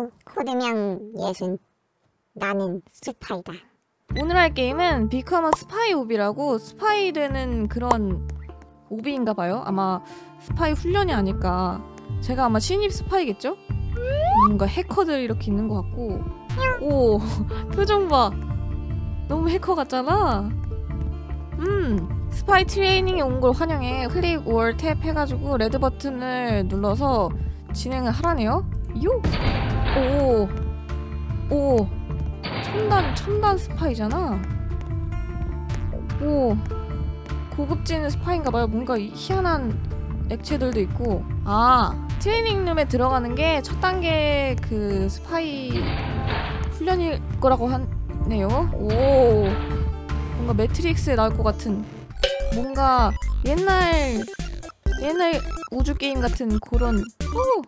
휴, 코드명 예순. 나는 스파이다. 오늘 할 게임은 비커머 스파이 오비라고 스파이 되는 그런 오비인가 봐요. 아마 스파이 훈련이 아닐까. 제가 아마 신입 스파이겠죠? 뭔가 해커들 이렇게 있는 것 같고. 오, 표정 봐. 너무 해커 같잖아. 음, 스파이 트레이닝에 온 걸 환영해. 클릭 or 탭 해가지고 레드 버튼을 눌러서 진행을 하라네요. 요! 오, 오. 첨단 첨단 스파이잖아. 오 고급진 스파인가봐요. 뭔가 이- 희한한 액체들도 있고. 아 트레이닝 룸에 들어가는 게 첫 단계 그 스파이 훈련일 거라고 하네요. 오 뭔가 매트릭스에 나올 것 같은 뭔가 옛날 옛날 우주 게임 같은 그런 오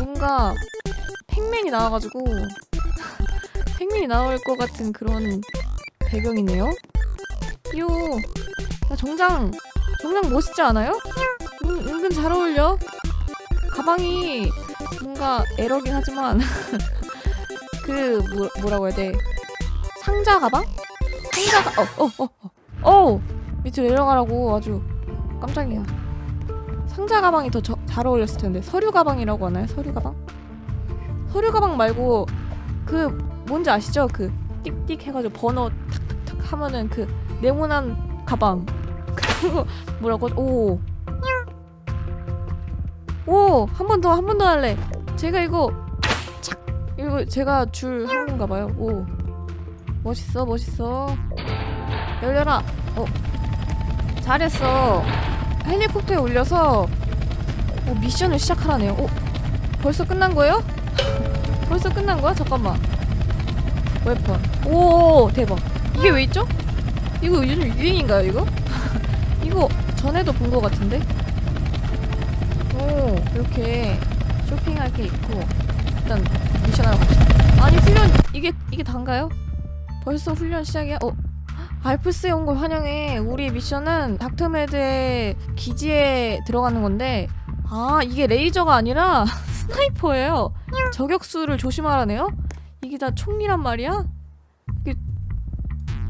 뭔가 팩맨이 나와가지고 팩맨이 나올 것 같은 그런 배경이네요. 요, 나 정장 정장 멋있지 않아요? 은, 은근 잘 어울려. 가방이 뭔가 에러긴 하지만 그 뭐, 뭐라고 해야 돼? 상자 가방? 상자 가 어어어 어, 어, 어, 밑으로 내려가라고 아주 깜짝이야. 상자 가방이 더 잘 어울렸을 텐데 서류 가방이라고 하나요? 서류 가방? 서류 가방 말고 그 뭔지 아시죠? 그 띡띡 해가지고 번호 탁탁탁 하면은 그 네모난 가방 뭐라고 오. 오, 한 번 더, 한 번 더 할래. 제가 이거 착 이거 제가 줄 한 건가 봐요. 오. 멋있어, 멋있어. 열려라. 어. 잘했어. 헬리콥터에 올려서 어, 미션을 시작하라네요. 오. 벌써 끝난 거예요? 벌써 끝난 거야? 잠깐만. 웨펀. 오, 대박. 이게 왜 있죠? 이거 요즘 유행인가요, 이거? 이거 전에도 본 것 같은데? 오, 이렇게 쇼핑할 게 있고. 일단 미션 하러 갑시다. 아니, 훈련, 이게, 이게 단가요? 벌써 훈련 시작이야? 어. 알프스에 온 걸 환영해. 우리 미션은 닥터메드의 기지에 들어가는 건데, 아, 이게 레이저가 아니라 스나이퍼예요. 저격수를 조심하라네요? 이게 다 총이란 말이야? 이게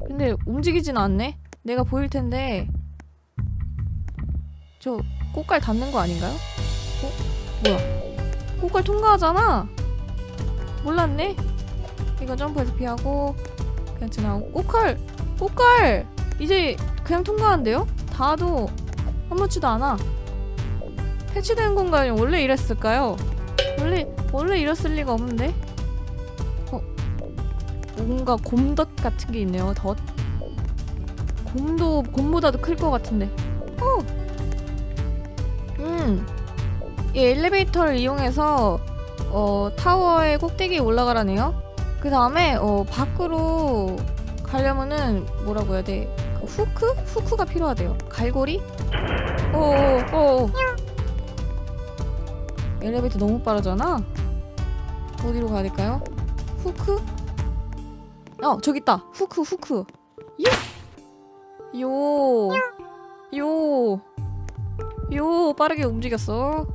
근데 움직이진 않네? 내가 보일 텐데 저 꽃갈 닿는 거 아닌가요? 어? 뭐야? 꽃갈 통과하잖아? 몰랐네? 이거 점프해서 피하고 그냥 지나고 꽃갈! 꽃갈! 이제 그냥 통과한대요? 닿아도 아무렇지도 않아 해치되는 건가요? 원래 이랬을까요? 원래 원래 이랬을 리가 없는데. 어 뭔가 곰덧 같은 게 있네요. 덧. 곰도 곰보다도 클 것 같은데. 어. 음. 이 엘리베이터를 이용해서 어 타워의 꼭대기에 올라가라네요. 그 다음에 어 밖으로 가려면은 뭐라고 해야 돼? 그 후크? 후크가 필요하대요. 갈고리? 어어어. 엘리베이터 너무 빠르잖아. 어디로 가야 될까요? 후크? 어 저기 있다. 후크 후크. 요. 요. 요. 요 빠르게 움직였어.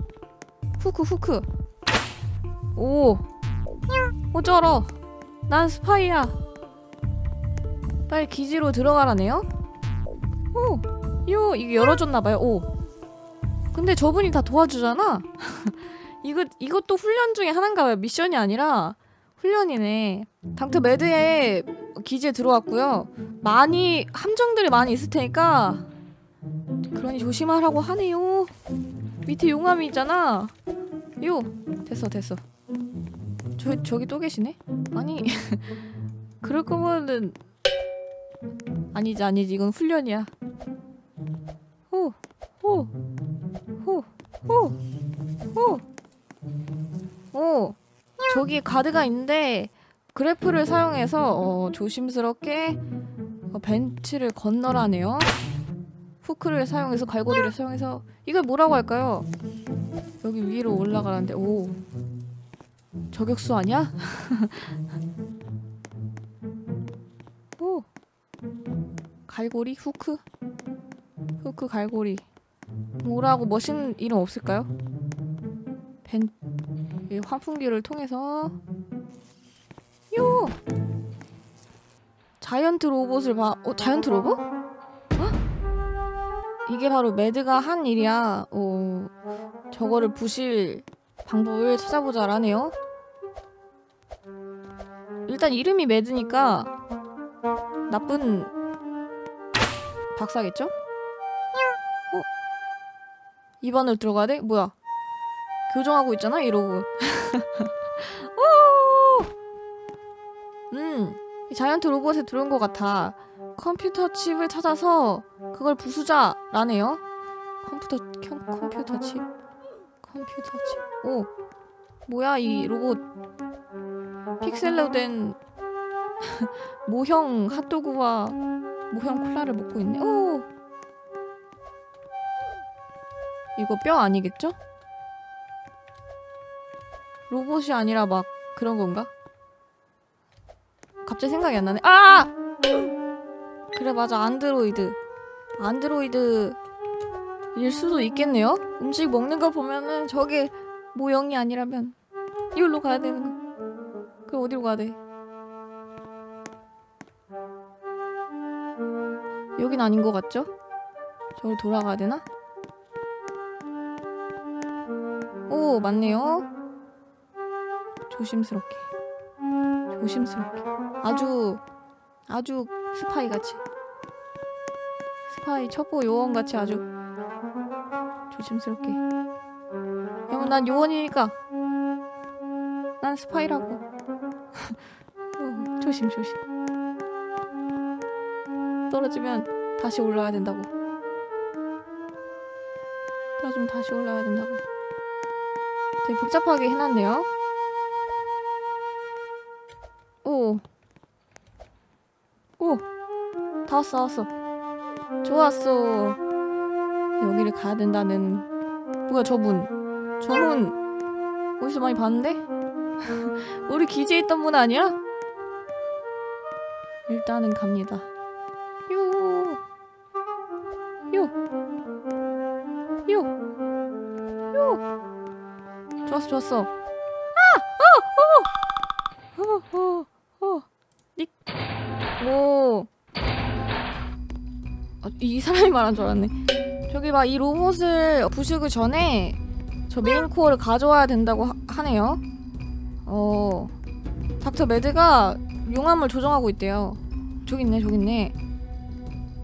후크 후크. 오. 어쩌러? 난 스파이야. 빨리 기지로 들어가라네요. 오. 요 이게 열어줬나봐요. 오. 근데 저분이 다 도와주잖아. 이거 이것도 훈련 중에 하나인가 봐요. 미션이 아니라 훈련이네. 닥터 매드의 기지에 들어왔고요. 많이 함정들이 많이 있을 테니까 그러니 조심하라고 하네요. 밑에 용암이 있잖아. 요 됐어 됐어. 저 저기 또 계시네? 아니 그럴 거면은 아니지 아니지 이건 훈련이야. 호 호. 호, 호, 호. 오, 저기 가드가 있는데 그래프를 사용해서 어, 조심스럽게 어, 벤치를 건너라네요. 후크를 사용해서 갈고리를 사용해서 이걸 뭐라고 할까요? 여기 위로 올라가라는데 오 저격수 아니야? 갈고리 후크 후크 갈고리 뭐라고 멋있는 이름 없을까요? 벤 이 환풍기를 통해서 요 자이언트 로봇을 봐. 어 자이언트 로봇? 어? 이게 바로 매드가 한 일이야. 어 저거를 부실 방법을 찾아보자라네요. 일단 이름이 매드니까 나쁜 박사겠죠? 어? 입안을 들어가야 돼? 뭐야? 교정하고 있잖아 이 로봇. 오! 음, 이 자이언트 로봇에 들어온 것 같아. 컴퓨터 칩을 찾아서 그걸 부수자라네요. 컴퓨터 컴, 컴퓨터 칩. 컴퓨터 칩. 오, 뭐야 이 로봇? 픽셀로 된 모형 핫도그와 모형 콜라를 먹고 있네. 오, 이거 뼈 아니겠죠? 로봇이 아니라 막 그런 건가? 갑자기 생각이 안 나네. 아! 그래 맞아 안드로이드. 안드로이드 일 수도 있겠네요. 음식 먹는 거 보면은 저게 모형이 아니라면 이걸로 가야 되는 거. 그럼 어디로 가야 돼? 여긴 아닌 것 같죠? 저로 돌아가야 되나? 오 맞네요. 조심스럽게. 조심스럽게. 아주 아주 스파이 같이. 스파이 첩보 요원 같이 아주 조심스럽게. 여러분 난 요원이니까. 난 스파이라고. 어, 조심 조심. 떨어지면 다시 올라야 된다고. 떨어지면 다시 올라야 된다고. 되게 복잡하게 해놨네요. 오. 오. 다 왔어, 다 왔어. 좋았어. 여기를 가야 된다는. 뭐야, 저분. 저분. 어디서 많이 봤는데? 우리 기지에 있던 분 아니야? 일단은 갑니다. 좋았어, 좋았어. 아! 어! 어! 어! 어! 닉. 오. 아, 이 사람이 말한 줄 알았네. 저기 막이 로봇을 부수기 전에 저 메인 코어를 가져와야 된다고 하, 네요 어. 닥터 매드가 용암을 조정하고 있대요. 저기 있네, 저기 있네.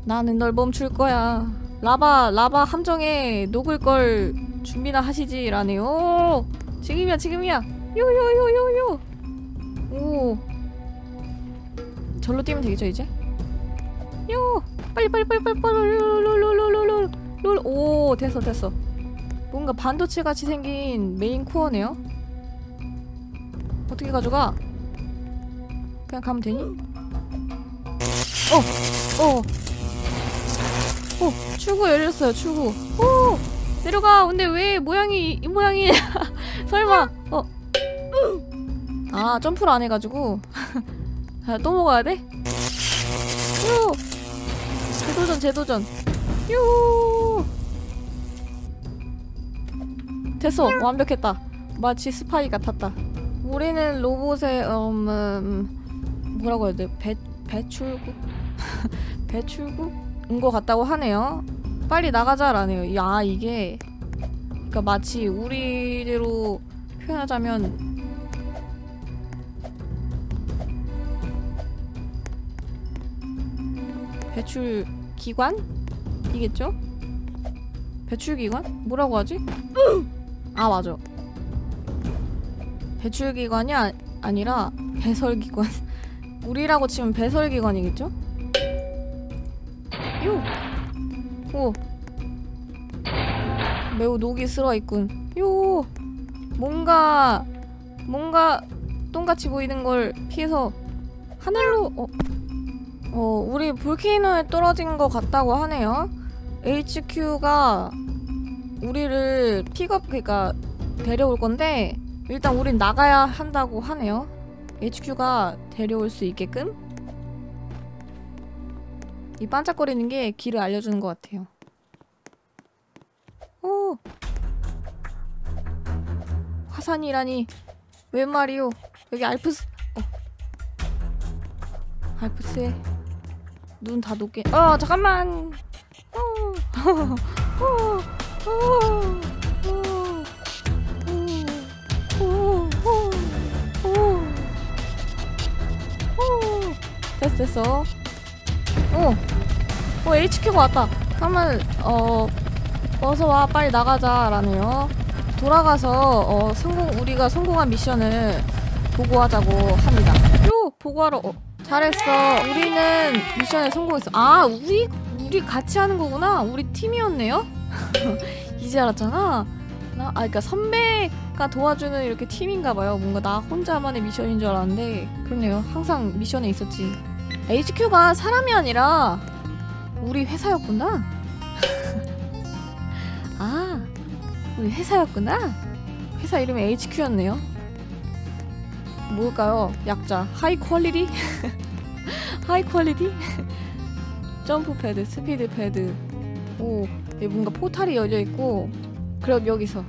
나는 널 멈출 거야. 라바, 라바 함정에 녹을 걸 준비나 하시지라네요. 지금이야, 지금이야. 요요요요요. 오. 절로 뛰면 되겠죠, 이제? 요. 빨리 빨리 빨리 빨리 빨리 롤롤롤롤롤롤 오, 됐어, 됐어. 뭔가 반도체 같이 생긴 메인 코어네요. 어떻게 가져가? 그냥 가면 되니? 어, 어. 어, 출구 열렸어요, 출구. 오! 내려가! 근데 왜 모양이, 이 모양이. 설마, 어. 아, 점프를 안 해가지고. 아, 또 먹어야 돼? 요! 재도전, 재도전. 요! 됐어, 완벽했다. 마치 스파이 같았다. 우리는 로봇의, 음, 음 뭐라고 해야 돼? 배, 배출구? 배출구인 것 같다고 하네요. 빨리 나가자라네요. 야, 이게. 그니까 마치 우리대로 표현하자면 배출 기관? 이겠죠? 배출 기관? 뭐라고 하지? 아 맞아. 배출 기관이 아, 아니라 배설 기관. 우리라고 치면 배설 기관이겠죠? 요. 오. 매우 녹이 슬어 있군. 요. 뭔가 뭔가 똥같이 보이는 걸 피해서 하늘로 어 어, 우리 볼케이노에 떨어진 것 같다고 하네요. HQ가 우리를 픽업, 그니까 데려올 건데, 일단 우린 나가야 한다고 하네요. HQ가 데려올 수 있게끔. 이 반짝거리는 게 길을 알려주는 것 같아요. 화산이라니. 웬 말이오? 여기 알프스 어. 알프스에 눈 다 녹게 어 잠깐만. 어. 어. 됐어 어어. 어 HQ가 왔다. 그러면 어. 어서 와 빨리 나가자 라네요. 돌아가서 어, 성공 우리가 성공한 미션을 보고하자고 합니다. 요 보고하러 어, 잘했어. 우리는 미션에 성공했어. 아 우리 우리 같이 하는 거구나. 우리 팀이었네요. 이제 알았잖아. 나 아 그러니까 선배가 도와주는 이렇게 팀인가 봐요. 뭔가 나 혼자만의 미션인 줄 알았는데 그렇네요. 항상 미션에 있었지. HQ가 사람이 아니라 우리 회사였구나. 회사였구나. 회사 이름이 HQ였네요. 뭘까요? 약자 하이 퀄리티? 하이 퀄리티? 점프 패드, 스피드 패드. 오, 여기 뭔가 포탈이 열려 있고. 그럼 여기서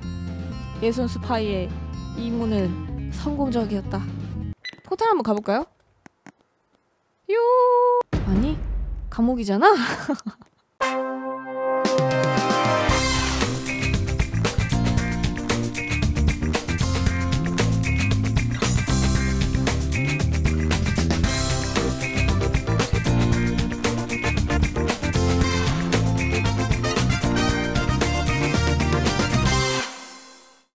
예순 스파이의 임무는 성공적이었다. 포탈 한번 가볼까요? 요. 아니 감옥이잖아.